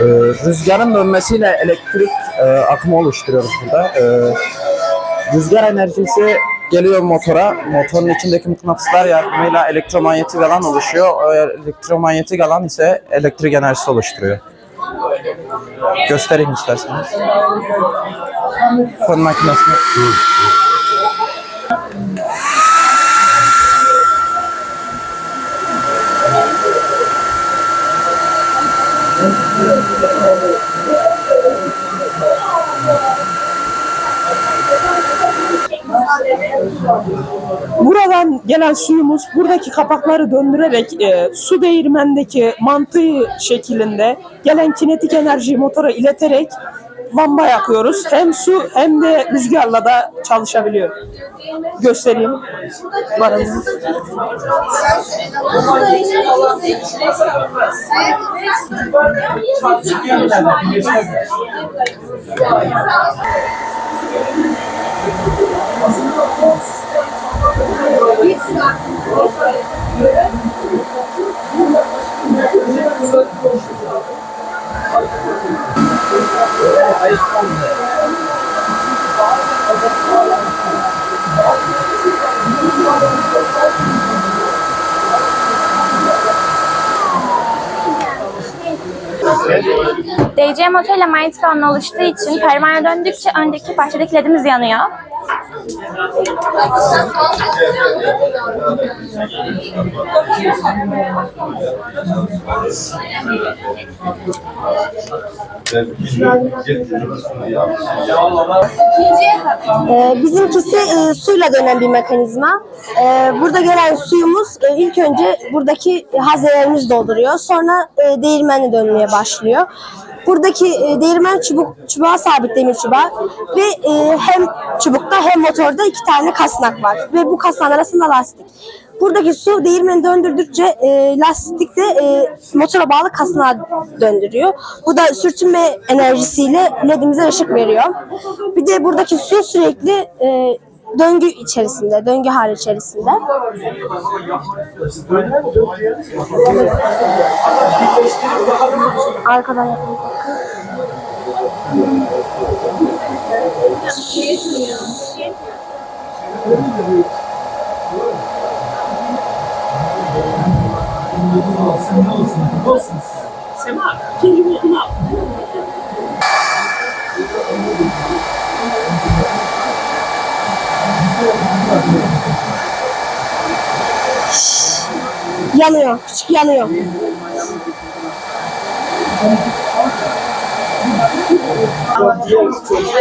Ee, rüzgarın dönmesiyle elektrik e, akımı oluşturuyoruz burada. Ee, rüzgar enerjisi geliyor motora. Motorun içindeki mıknatıslar yardımıyla elektromanyetik alan oluşuyor. O elektromanyetik alan ise elektrik enerjisi oluşturuyor. Göstereyim isterseniz. Fön makinesini. Buradan gelen suyumuz buradaki kapakları döndürerek e, su değirmendeki mantığı şeklinde gelen kinetik enerjiyi motora ileterek lamba yakıyoruz. Hem su hem de rüzgarla da çalışabiliyor. Göstereyim. Varımız. DC motor ile manyetik alan oluştuğu için pervane döndükçe öndeki bahçedeki ledimiz yanıyor. Ee, bizimkisi e, suyla dönen bir mekanizma. Ee, burada gelen suyumuz e, ilk önce buradaki hazinelerimiz dolduruyor. Sonra e, değirmenle dönmeye başlıyor. Buradaki e, değirmen çubuk çubuğa sabit demir çubuğa ve e, hem çubukta hem motorda iki tane kasnak var ve bu kasnağın arasında lastik. Buradaki su değirmeni döndürdükçe e, lastik de e, motora bağlı kasnağı döndürüyor. Bu da sürtünme enerjisiyle ledimize ışık veriyor. Bir de buradaki su sürekli e, döngü içerisinde, döngü hali içerisinde. Arkadan yapalım. Yanıyor, küçük yanıyor.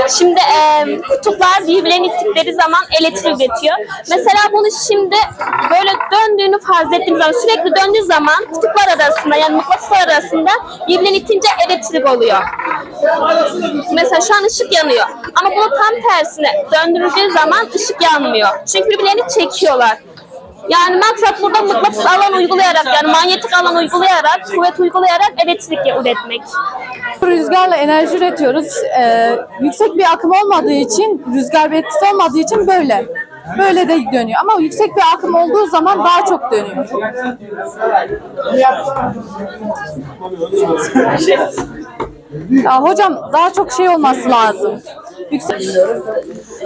Şimdi e, kutuplar birbirlerini ittikleri zaman elektrik üretiyor. Mesela bunu şimdi böyle döndüğünü farz ettiğimiz zaman sürekli döndüğü zaman kutuplar arasında yani mıknatıslar arasında birbirlerini itince elektrik oluyor. Mesela şu an ışık yanıyor. Ama bunu tam tersine döndürüldüğü zaman ışık yanmıyor. Çünkü birbirlerini çekiyorlar. Yani maksat burada mıknatıs alan uygulayarak yani manyetik alan uygulayarak, kuvvet uygulayarak elektrik üretmek. Rüzgarla enerji üretiyoruz. Ee, yüksek bir akım olmadığı için, rüzgar bir etkisi olmadığı için böyle. Böyle de dönüyor. Ama yüksek bir akım olduğu zaman daha çok dönüyor. Ya hocam daha çok şey olması lazım. Yüksek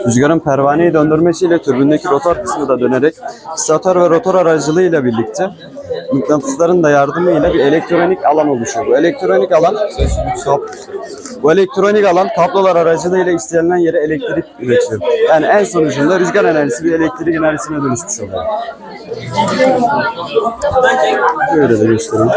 Rüzgarın pervaneyi döndürmesiyle türbündeki rotor kısmı da dönerek statör ve rotor aracılığıyla birlikte mıknatısların da yardımıyla bir elektronik alan oluşuyor. Bu elektronik alan bu elektronik alan kablolar aracılığıyla istenilen yere elektrik üretiyor. Yani en sonucunda rüzgar enerjisi bir elektrik enerjisine dönüşmüş oluyor. Böyle de göstereyim.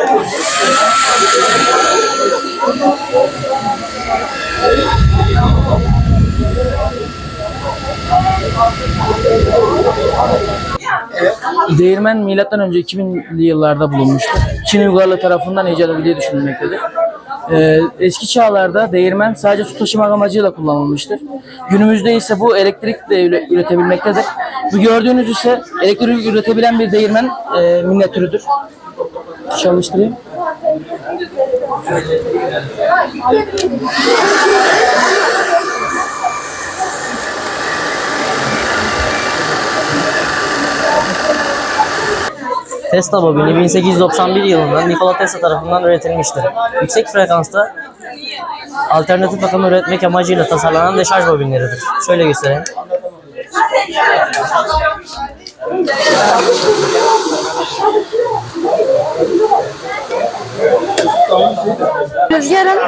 Değirmen milattan önce 2000'li yıllarda bulunmuştur. Çin Uygarlığı tarafından icat edildiği düşünülmektedir. Ee, eski çağlarda değirmen sadece su taşımak amacıyla kullanılmıştır. Günümüzde ise bu elektrikle üre- üretebilmektedir. Bu gördüğünüz ise elektrik üretebilen bir değirmen e, minyatürüdür. Çalıştırayım. Tesla bobini 1891 yılında Nikola Tesla tarafından üretilmiştir. Yüksek frekansta alternatif akım üretmek amacıyla tasarlanan deşarj bobinleridir. Şöyle göstereyim. Rüzgarın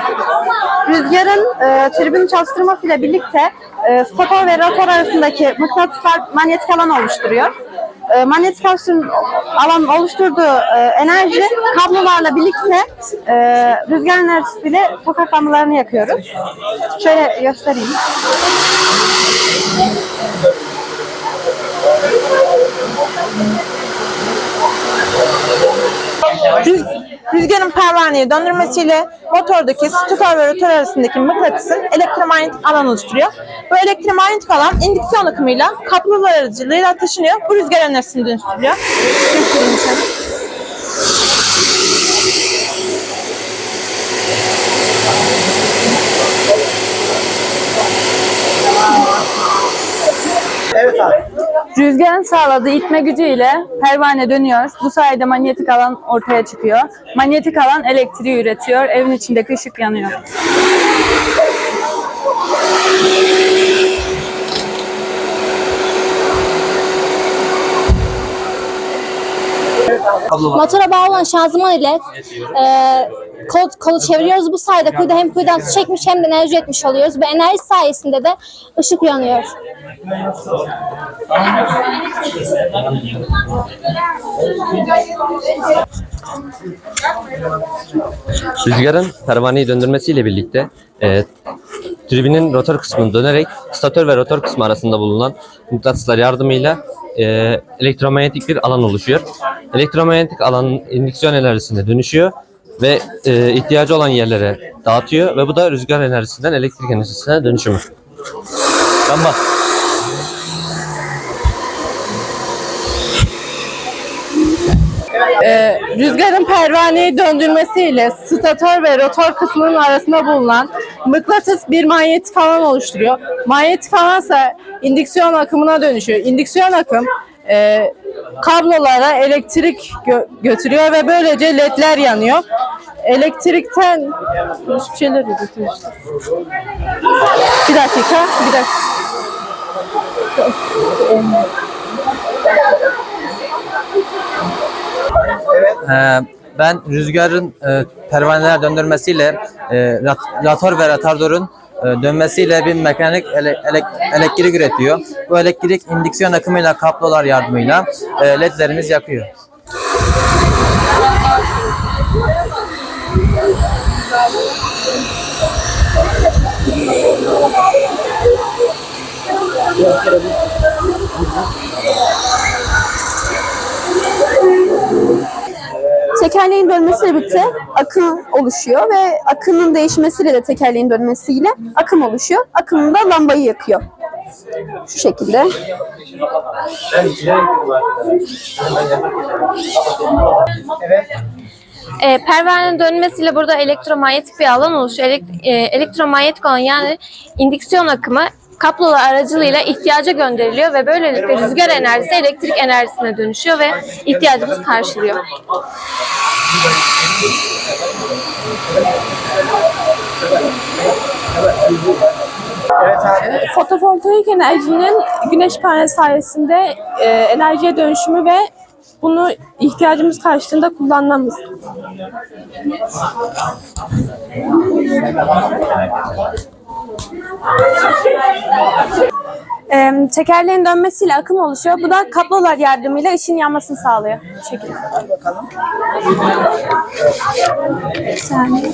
rüzgarın e, tribün çalıştırmasıyla birlikte e, stator ve rotor arasındaki mıknatıslar manyetik alan oluşturuyor. E, manyetik alan- alan oluşturduğu e, enerji kablolarla birlikte e, rüzgar enerjisiyle sokak lambalarını yakıyoruz. Şöyle göstereyim. Rüzgarın pervaneye döndürmesiyle motordaki stator ve rotor arasındaki mıknatısın elektromanyetik alan oluşturuyor. Bu elektromanyetik alan indüksiyon akımıyla kablolar aracılığıyla taşınıyor. Bu rüzgar enerjisini dönüştürüyor. Rüzgarın sağladığı itme gücüyle pervane dönüyor. Bu sayede manyetik alan ortaya çıkıyor. Manyetik alan elektriği üretiyor. Evin içindeki ışık yanıyor. Motora bağlı olan şanzıman ile e, kol, kolu çeviriyoruz. Bu sayede kuyuda hem kuyudan su çekmiş hem de enerji üretmiş oluyoruz. Bu enerji sayesinde de ışık uyanıyor. Rüzgarın pervaneyi döndürmesiyle birlikte e, tribinin rotor kısmını dönerek statör ve rotor kısmı arasında bulunan mıknatıslar yardımıyla e, elektromanyetik bir alan oluşuyor. Elektromanyetik alan indüksiyon enerjisine dönüşüyor ve e, ihtiyacı olan yerlere dağıtıyor ve bu da rüzgar enerjisinden elektrik enerjisine dönüşümü. Lamba. Ee, rüzgarın pervaneyi döndürmesiyle stator ve rotor kısmının arasında bulunan mıknatıs bir manyetik alan oluşturuyor. Manyetik alan ise indüksiyon akımına dönüşüyor. İndüksiyon akım e, kablolara elektrik gö- götürüyor ve böylece ledler yanıyor. Elektrikten hiçbir şeyler üretiyor işte. Bir dakika, bir dakika. Ee, ben rüzgarın e, pervaneler döndürmesiyle e, rat- ve retardörün e, dönmesiyle bir mekanik ele- ele- elektrik üretiyor. Bu elektrik indüksiyon akımıyla kablolar yardımıyla e, ledlerimiz yakıyor. Tekerleğin dönmesiyle birlikte akım oluşuyor ve akımın değişmesiyle de tekerleğin dönmesiyle akım oluşuyor. Akım da lambayı yakıyor. Şu şekilde. E, pervanenin dönmesiyle burada elektromanyetik bir alan oluşuyor. Elek- e, elektromanyetik olan yani indüksiyon akımı kablolar aracılığıyla ihtiyaca gönderiliyor ve böylelikle rüzgar enerjisi elektrik enerjisine dönüşüyor ve ihtiyacımız karşılıyor. Fotovoltaik enerjinin güneş paneli sayesinde e, enerjiye dönüşümü ve bunu ihtiyacımız karşılığında kullanmamız. Ee, tekerleğin dönmesiyle akım oluşuyor. Bu da kablolar yardımıyla ışın yanmasını sağlıyor. Bu saniye.